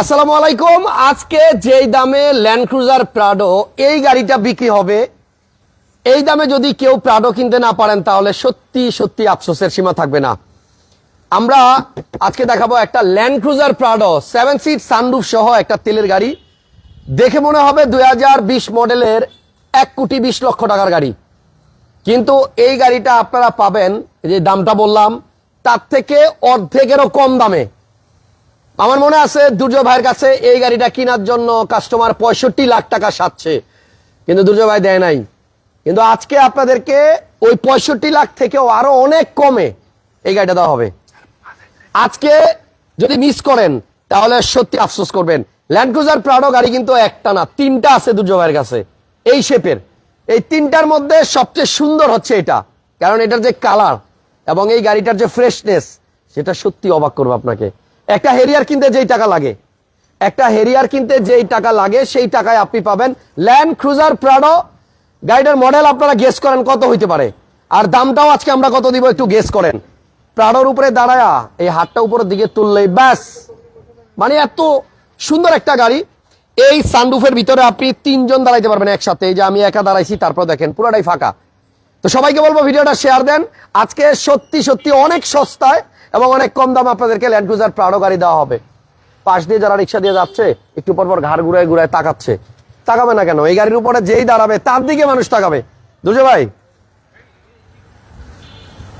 আসসালামু আলাইকুম। আজকে যেই দামে ল্যান্ড ক্রুজার প্রাডো এই গাড়িটা বিক্রি হবে, এই দামে যদি কেউ প্রাডো কিনতে না পারেন, তাহলে সত্যি সত্যি আফসোসের সীমা থাকবে না। আমরা আজকে দেখাবো একটা Land Cruiser Prado seven seat sunroof সহ একটা তেলের গাড়ি। দেখে মনে হবে দুই হাজার বিশ মডেলের এক কোটি বিশ লক্ষ টাকার গাড়ি। কিন্তু এই গাড়িটা আপনারা পাবেন যে দামটা বললাম, তার থেকে অর্ধেকেরও কম দামে। আমার মনে আছে দুর্জয় ভাইয়ের কাছে এই গাড়িটা কেনার জন্য কাস্টমার পঁয়ষট্টি লাখ টাকা সাচ্ছে কিন্তু দুর্জয় ভাই দেয় নাই। কিন্তু আজকে আপনাদেরকে ওই পঁয়ষট্টি লাখ থেকেও আরও অনেক কমে এই গাড়িটা দেওয়া হবে। আজকে যদি মিস করেন, তাহলে সত্যি আফসোস করবেন। ল্যান্ড ক্রুজার প্রাডো গাড়ি কিন্তু একটা না, তিনটা আছে দুর্জয় ভাইয়ের কাছে। এই শেপের এই তিনটার মধ্যে সবচেয়ে সুন্দর হচ্ছে এটা। কারণ এটার যে কালার এবং এই গাড়িটার যে ফ্রেশনেস সেটা সত্যি অবাক করবে আপনাকে। একটা হেরিয়ার কিনতে যেই টাকা লাগে। একটা হেরিয়ার কিনতে যেই টাকা লাগে, সেই টাকায় আপনি পাবেন ল্যান্ড ক্রুজার প্রাডো গাড়িটার মডেল আপনারা গেস করেন কত হইতে পারে। আর দামটাও আজকে আমরা কত দিব একটু গেস করেন। প্রাডোর উপরে দাঁড়ায়া, এই হাতটা উপরের দিকে তুললেই ব্যাস। মানে এত সুন্দর একটা গাড়ি। এই সানরুফের ভিতরে আপনি তিনজন দাঁড়াইতে পারবেন একসাথে। এই যে আমি একা দাঁড়াইছি, তারপর দেখেন, পুরোটাই ফাঁকা। তো সবাইকে বলব, ভিডিওটা শেয়ার দেন। আজকে সত্যি সত্যি অনেক সস্তায় এবং অনেক কম দামে আপনাদেরকে ল্যান্ড ক্রুজার প্রাডো গাড়ি দেওয়া হবে। পাশ দিয়ে যারা রিক্সা দিয়ে যাচ্ছে একটু পর পর ঘাড় ঘুরায় ঘুরায় তাকাচ্ছে। তাকাবে না কেন? এই গাড়ির উপরে যেই দাঁড়াবে তার দিকে মানুষ তাকাবে। দুজো ভাই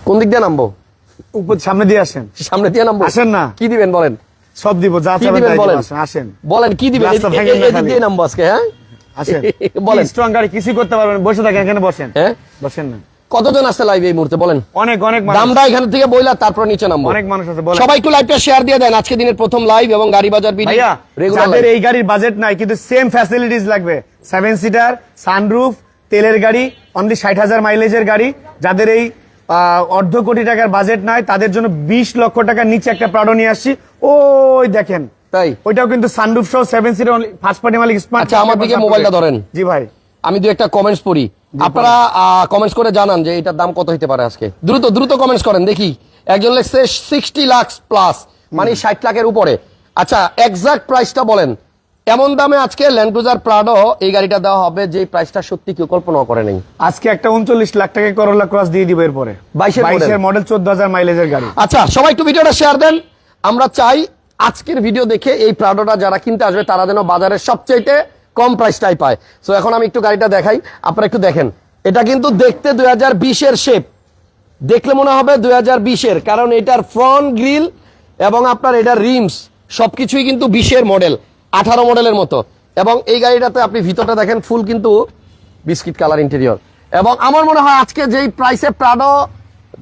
কোন দিক দিয়ে নামবো? উপর সামনে দিয়ে আসেন। সামনে দিয়ে নামবো? আসেন না। কি দিবেন বলেন? সব দিব যা চাবেন বলেন? আসেন, বলেন কি দিবেন? এদিক-। দিয়ে নামবো আজকে হ্যাঁ? আসেন। বলেন। স্ট্রং গাড়ি কিছু করতে পারবেন বসে থাকেন এখানে বসেন। হ্যাঁ? বসেন না। কতজন আছে লাইভ এই মুহূর্তে? বলেন। অনেক অনেক দামটা এখান থেকে বইলা তারপর নিচে নামবো। অনেক মানুষ আছে বলেন। সবাই একটু লাইভটা শেয়ার দিয়ে দেন। আজকে দিনের প্রথম লাইভ এবং গাড়ি বাজার ভিডিও যাদের এই গাড়ির বাজেট নাই কিন্তু সেম ফ্যাসিলিটিস লাগবে। সেভেন সিটার সানরুফ তেলের গাড়ি অনলি ষাট হাজার মাইলেজের গাড়ি। যাদের এই অর্ধ কোটি টাকার বাজেট নাই তাদের জন্য বিশ লক্ষ টাকার নিচে একটা প্রাডো নিয়ে আসছি। ওই দেখেন। তাই? ওইটাও কিন্তু সানরুফ সহ সেভেন সিটার ফার্স্ট পার্টি মালিক স্মার্ট আচ্ছা, আমার দিকে মোবাইলটা ধরেন। জি ভাই। আমি দু একটা কমেন্টস পড়ি। আপনারা কমেন্টস করে জানান যে এটার দাম কত হতে পারে আজকে। দ্রুত দ্রুত কমেন্টস করেন দেখি। একজন লেখছে সিক্সটি লাখ প্লাস মানে ষাট লাখের উপরে। আচ্ছা এক্সাক্ট প্রাইসটা বলেন। এমন দামে আজকে ল্যান্ড ক্রুজার প্রাডো এই গাড়িটা দেওয়া হবে যে প্রাইসটা সত্যি কেউ কল্পনা করে নেই। আজকে একটা উনচল্লিশ লাখ টাকা করোলা ক্রস দিয়ে দিবে এরপরে। 22 এর model। বাইশের মডেল চোদ্দ হাজার মাইলেজের গাড়ি। আচ্ছা সবাই একটু ভিডিওটা শেয়ার দেন। আমরা চাই আজকের ভিডিও দেখে এই প্রাডোটা যারা কিনতে আসবে তারা যেন বাজারের সবচেয়ে কম প্রাইসটাই পায়। সো এখন আমি একটু গাড়িটা দেখাই। আপনারা একটু দেখেন। এটা কিন্তু দেখতে দুই হাজার বিশের শেপ দেখলে মনে হবে দুই হাজার বিশের, কারণ এটার ফ্রন্ট গ্রিল এবং আপনার এটার রিমস সবকিছুই কিন্তু বিশের মডেল আঠারো মডেলের মতো। এবং এই গাড়িটাতে আপনি ভিতরটা দেখেন ফুল কিন্তু বিস্কিট কালার ইন্টেরিয়র এবং আমার মনে হয় আজকে যেই প্রাইসে প্রাডো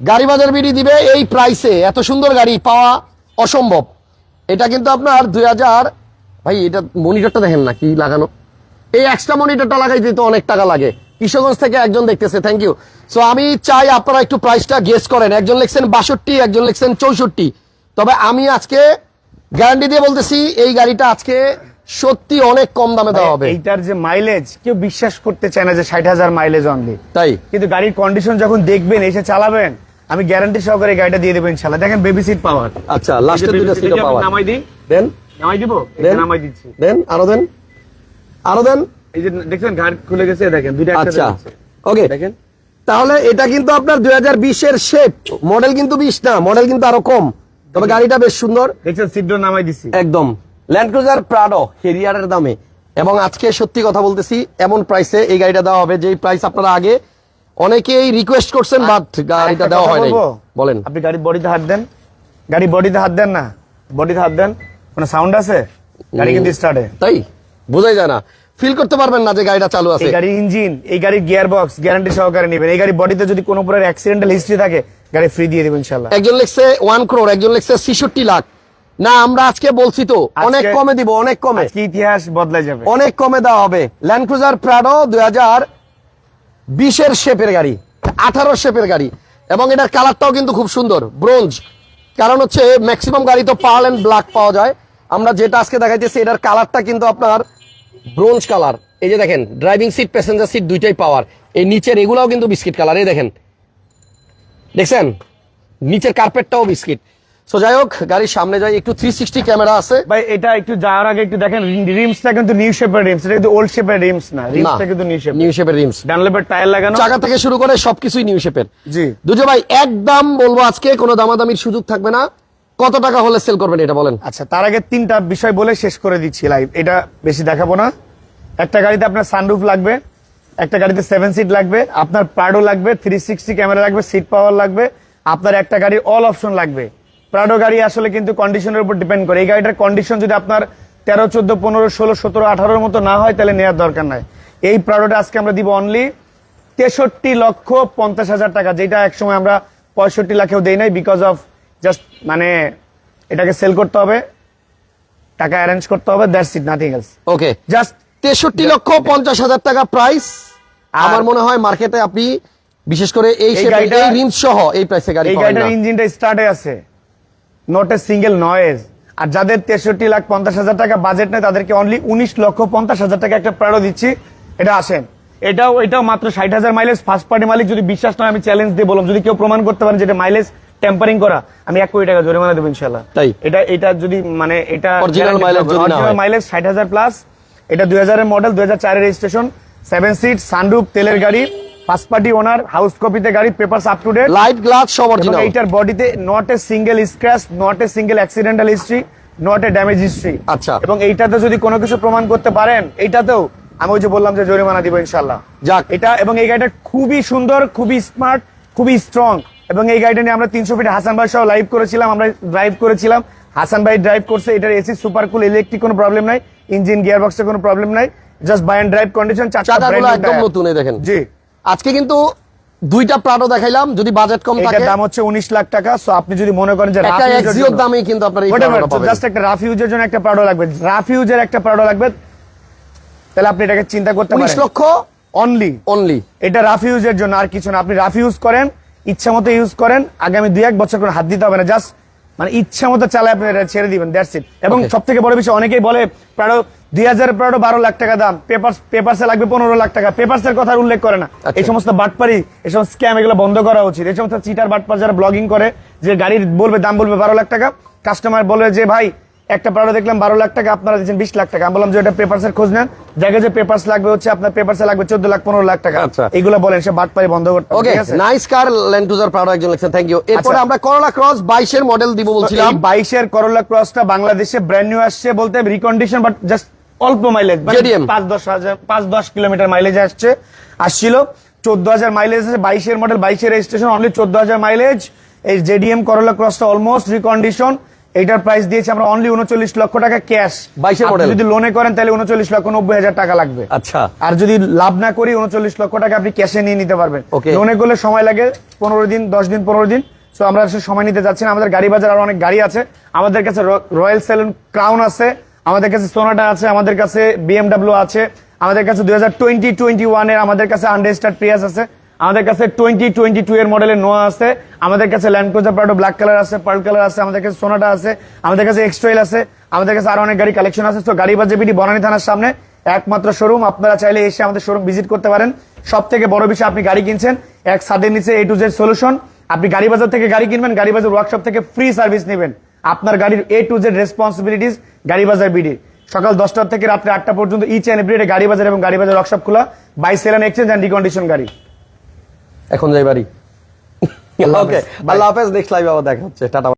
গাড়ি বাজার বিডি দিবে, এই প্রাইসে এত সুন্দর গাড়ি পাওয়া অসম্ভব। এটা কিন্তু আপনার দুই হাজার ভাই, এটা মনিটরটা দেখেন না, কি লাগানো। এই এক্সট্রা মনিটরটা লাগাইতে তো অনেক টাকা লাগে। কিশোরগঞ্জ থেকে একজন দেখতেছে থ্যাংক ইউ সো আমি চাই আপনারা একটু প্রাইসটা গেস করেন। একজন লিখছেন বাষট্টি একজন লিখছেন চৌষট্টি। তবে আমি আজকে গ্যারান্টি দিয়ে বলতেছি এই গাড়িটা আজকে সত্যি অনেক কম দামে দেওয়া হবে। এইটার যে মাইলেজ কেউ বিশ্বাস করতে চায় না যে ষাট হাজার মাইলেজ অনলি তাই। কিন্তু গাড়ির কন্ডিশন যখন দেখবেন এসে চালাবেন আমি গ্যারান্টি সহকারে গাড়িটা দিয়ে দেবেন ইনশাল্লাহ দেখেন বেবি সিট পাওয়ার আচ্ছা লাস্টের দুটো সিটও পাওয়া নামাই দিই। দেন। নামাই দিব? দেন। নামাই দিচ্ছি। দেন আরও দেন। আরও দেন। এই যে দেখছেন ঘাট খুলে গেছে দেখেন দুইটা আচ্ছা ওকে দেখেন। তাহলে এটা কিন্তু আপনার দুই হাজার বিশের শেপ মডেল কিন্তু বিশ না মডেল কিন্তু আরও কম। তবে গাড়িটা বেশ সুন্দর। দেখছেন সিট নামাই দিচ্ছি একদম। ল্যান্ড ক্রুজার প্রাডো হেরিয়ারের দামে। এবং আজকে সত্যি কথা বলতেছি এমন প্রাইসে এই গাড়িটা দেওয়া হবে যেই প্রাইস আপনারা আগে অনেকেই রিকোয়েস্ট করছেন বাট গাড়িটা দেওয়া হয় নাই বলেন। আপনি গাড়ির বডিতে হাত দেন। গাড়ি বডিতে হাত দেন না? বডিতে হাত দেন? কোনো সাউন্ড আছে? গাড়ি কিন্তু স্টার্টে তাই? বোঝাই যায় না। ফিল করতে পারবেন না যে গাড়িটা চালু আছে। এই গাড়ির ইঞ্জিন এই গাড়ির গিয়ার বক্স গ্যারান্টি সহকারে নেবেন। এই গাড়ির বডিতে যদি কোনো প্রকার অ্যাক্সিডেন্টাল হিস্ট্রি থাকে গাড়ি ফ্রি দিয়ে দেবেন ইনশাল্লাহ একজন লিখছে ওয়ান ক্রোর একজন লিখছে ছিষট্টি লাখ। না আমরা আজকে বলছি তো অনেক কমে দিব অনেক কমে। আজকে ইতিহাস বদলে যাবে। অনেক কমে দেওয়া হবে। ল্যান্ড ক্রুজার প্রাডো দুই হাজার বিশের শেপের গাড়ি আঠারো শেপের গাড়ি। এবং এটার কালারটাও কিন্তু খুব সুন্দর ব্রোঞ্জ কারণ হচ্ছে ম্যাক্সিমাম গাড়ি তো পার্ল অ্যান্ড ব্ল্যাক পাওয়া যায়। আমরা যেটা আজকে দেখাইতেছি এটার কালারটা কিন্তু আপনার ব্রোঞ্জ কালার। এই যে দেখেন ড্রাইভিং সিট প্যাসেঞ্জার সিট দুইটাই পাওয়ার। এই নিচের এগুলাও কিন্তু বিস্কিট কালার এই দেখেন। দেখছেন? নিচের কার্পেটটাও বিস্কিট। সো যাই হোক গাড়ির সামনে যাই একটু থ্রি সিক্সটি ক্যামেরা আছে। ভাই এটা একটু যাওয়ার আগে একটু দেখেন রিমসটা কিন্তু নিউ শেপের রিমস এটা কিন্তু ওল্ড শেপের রিমস না। না রিমসটা কিন্তু নিউ শেপ নিউ শেপের রিমস ডানলেপের টায়ার লাগানো। চাকা থেকে শুরু করে সবকিছুই নিউ শেপের জি। দুজো ভাই একদম বলব আজকে কোনো দামাদামির সুযোগ থাকবে না। কত টাকা হলে সেল করবেন এটা বলেন? আচ্ছা তার আগে তিনটা বিষয় বলে শেষ করে দিচ্ছি লাইভ এটা বেশি দেখাবো না। একটা গাড়িতে আপনার সানরুফ লাগবে, একটা গাড়িতে সেভেন সিট লাগবে, আপনার প্রাডো লাগবে থ্রি সিক্সটি ক্যামেরা লাগবে সিট পাওয়ার লাগবে, আপনার একটা গাড়ির অল অপশন লাগবে। প্রাডো গাড়ি আসলে কিন্তু কন্ডিশনের উপর ডিপেন্ড করে। এই গাড়িটার কন্ডিশন যদি আপনার তেরো, চোদ্দ, পনেরো, ষোলো, সতেরো, আঠারোর মতো না হয়, তাহলে নেওয়ার দরকার নাই। এই প্রাডোটা আজকে আমরা দিব অনলি তেষট্টি লক্ষ পঞ্চাশ হাজার টাকা, যেটা একসময় আমরা পঁয়ষট্টি লাখেও দেই নাই বিকজ অফ জাস্ট মানে এটাকে সেল করতে হবে টাকা অ্যারেঞ্জ করতে হবে that's it nothing else okay just তেষট্টি লক্ষ পঞ্চাশ হাজার টাকা প্রাইস আমার মনে হয় মার্কেটে আপনি বিশেষ করে এই এই রিমস সহ এই প্রাইসে গাড়ি এই গাড়িটার। ইঞ্জিনটা স্টার্টে আছে। নট এ সিঙ্গেল নয়েজ আর যাদের তেষট্টি লাখ পঞ্চাশ হাজার টাকা বাজেট নেই তাদেরকে অনলি উনিশ লক্ষ পঞ্চাশ হাজার টাকা একটা প্রাড়ো দিচ্ছি। এটা আসেন। এটাও এটাও মাত্র ষাট হাজার মাইলেজ ফার্স্ট পার্টি মালিক যদি বিশ্বাস নয় আমি চ্যালেঞ্জ দিয়ে বললাম। যদি কেউ প্রমাণ করতে পারেন যেটা মাইলেজ টেম্পারিং করা আমি এক কোটি টাকা জরিমানা দেবো ইনশাল্লাহ তাই? এটা এটা যদি মানে এটা যদি না হয়। মাইলেজ ষাট হাজার প্লাস এটা দুই হাজারের মডেল দুই হাজার চারের রেজিস্ট্রেশন সেভেন সিট সানরুপ তেলের গাড়ি ফার্স্ট পার্টি ওনার হাউস কপিতে গাড়ি paper up to date light glass সব অরিজিনাল এইটার বডিতে not a single scratch not a single accidental history not a damage history আচ্ছা। এবং এইটাতে যদি কোনো কিছু প্রমাণ করতে পারেন এইটাতেও আমি ওই যে বললাম যে জরিমানা দিব ইনশাল্লাহ যাক। এটা এবং এই গাড়িটা খুবই সুন্দর খুবই স্মার্ট খুবই স্ট্রং এবং এই গাড়িটা নিয়ে আমরা তিনশো ফিট হাসান ভাই সহ লাইভ করেছিলাম আমরা ড্রাইভ করেছিলাম। হাসান ভাই ড্রাইভ করছে এটার এসি সুপার কুল ইলেকট্রিক কোনো প্রবলেম নাই ইঞ্জিন গিয়ার বক্সে কোনো প্রবলেম নাই just buy and drive condition চাকাগুলো একদম নতুন দেখেন। জি। আজকে কিন্তু দুইটা প্রাডো দেখাইলাম যদি বাজেট কম থাকে। দাম হচ্ছে উনিশ লাখ টাকা সো আপনি যদি মনে করেন যে জন্য- কিন্তু আপনার এই so পাবেন। just একটা রাফ ইউজের জন্য একটা প্রাডো লাগবে। রাফ ইউজের একটা প্রাডো লাগবে। তাহলে আপনি এটাকে চিন্তা করতে পারেন। লক্ষ অনলি অনলি এটা রাফ ইউজের জন্য আর কিছু না। আপনি রাফ ইউজ করেন ইচ্ছা মতো ইউজ করেন আগামী দুই এক বছর করে হাত দিতে হবে না জাস্ট মানে ইচ্ছা মতো চালায় আপনি এটা ছেড়ে দিবেন দ্যাটস ইট এবং সব থেকে বড় বিষয় অনেকেই বলে প্রাডো দুই হাজার প্রায় বারো লাখ টাকা দাম পেপার পেপারসে লাগবে পনেরো লাখ টাকা। পেপারসের কথা উল্লেখ করে না। আচ্ছা। এই সমস্ত বাটপারি এই সমস্ত স্ক্যাম এগুলো বন্ধ করা উচিত। এই সমস্ত চিটার বাটপার যারা ব্লগিং করে যে গাড়ির বলবে দাম বলবে বারো লাখ টাকা কাস্টমার বলবে যে ভাই একটা প্রাডো দেখলাম বারো লাখ টাকা আপনারা দিচ্ছেন বিশ লাখ টাকা। আমি বললাম যে এটা পেপারসের খোঁজ নেন। জায়গায় যে পেপারস লাগবে হচ্ছে আপনার পেপারসে লাগবে চোদ্দ লাখ পনেরো লাখ টাকা। আচ্ছা। এগুলো বলেন সে বাটপারি বন্ধ করতে okay nice car Land Cruiser Prado একজন লিখছেন থ্যাংক ইউ এরপরে। আমরা করলা ক্রস বাইশের মডেল দিব বলছিলাম। বাইশের করোলা ক্রসটা বাংলাদেশে ব্র্যান্ড নিউ আসছে বলতে রিকন্ডিশন বাট জাস্ট অল্প মাইলেজ পাঁচ দশ হাজার পাঁচ দশ কিলোমিটার মাইলেজ আসছে আসছিল। চোদ্দ হাজার মাইলেজ আছে বাইশের মডেল বাইশের রেজিস্ট্রেশন অনলি চোদ্দ হাজার মাইলেজ এই জেডিএম করোলা ক্রসটা অলমোস্ট রিকন্ডিশন এইটার প্রাইস দিয়েছে আমরা অনলি উনচল্লিশ লক্ষ টাকা ক্যাশ 22 এর model। যদি লোনে করেন তাহলে উনচল্লিশ লক্ষ নব্বই হাজার টাকা লাগবে। আচ্ছা। আর যদি লাভ না করি উনচল্লিশ লক্ষ টাকা আপনি ক্যাশে নিয়ে নিতে পারবেন। লোনে করলে সময় লাগে পনেরো দিন দশ দিন পনেরো দিন। সো আমরা সময় নিতে যাচ্ছি না। আমাদের গাড়ি বাজার আরও অনেক গাড়ি আছে। আমাদের কাছে রয়্যাল সেলুন ক্রাউন আছে। আমাদের কাছে সোনাটা আছে। আমাদের কাছে বিএমডাব্লিউ আছে। আমাদের কাছে দুই হাজার টোয়েন্টি টোয়েন্টি ওয়ানের আমাদের কাছে হান্ড্রেড স্টার প্রিয়াস আছে। আমাদের কাছে টোয়েন্টি টোয়েন্টি টু এর মডেলের নোয়া আছে, আমাদের কাছে Land Cruiser Prado black colour আছে পার্ল কালার আছে, আমাদের কাছে সোনাটা আছে, আমাদের কাছে এক্সট্রেল আছে, আমাদের কাছে আরও অনেক গাড়ি কালেকশন আছে। তো গাড়ি বিডি বনানী থানার সামনে, একমাত্র শোরুম আপনারা চাইলে এসে আমাদের শোরুম ভিজিট করতে পারেন। সব থেকে বড় বিষয়, আপনি গাড়ি কিনছেন, এক সাদের নিচে এ টু জেড সলিউশন আপনি গাড়ি বাজার থেকে গাড়ি কিনবেন, গাড়ি বাজার ওয়ার্কশপ থেকে ফ্রি সার্ভিস নেবেন। আপনার গাড়ির এ টু জেড রেসপন্সিবিলিটিস গাড়ি বাজার বিডি। সকাল দশটা থেকে রাত্রে আটটা পর্যন্ত ইচ অ্যান্ড এভরিডে গাড়ি বাজার এবং গাড়ি বাজার ওয়ার্কশপ খোলা buy sell exchange and recondition গাড়ি। এখন যাই বাড়ি। ওকে আল্লাহ হাফেজ নেক্সট লাইভ আবার দেখা হচ্ছে। টাটা।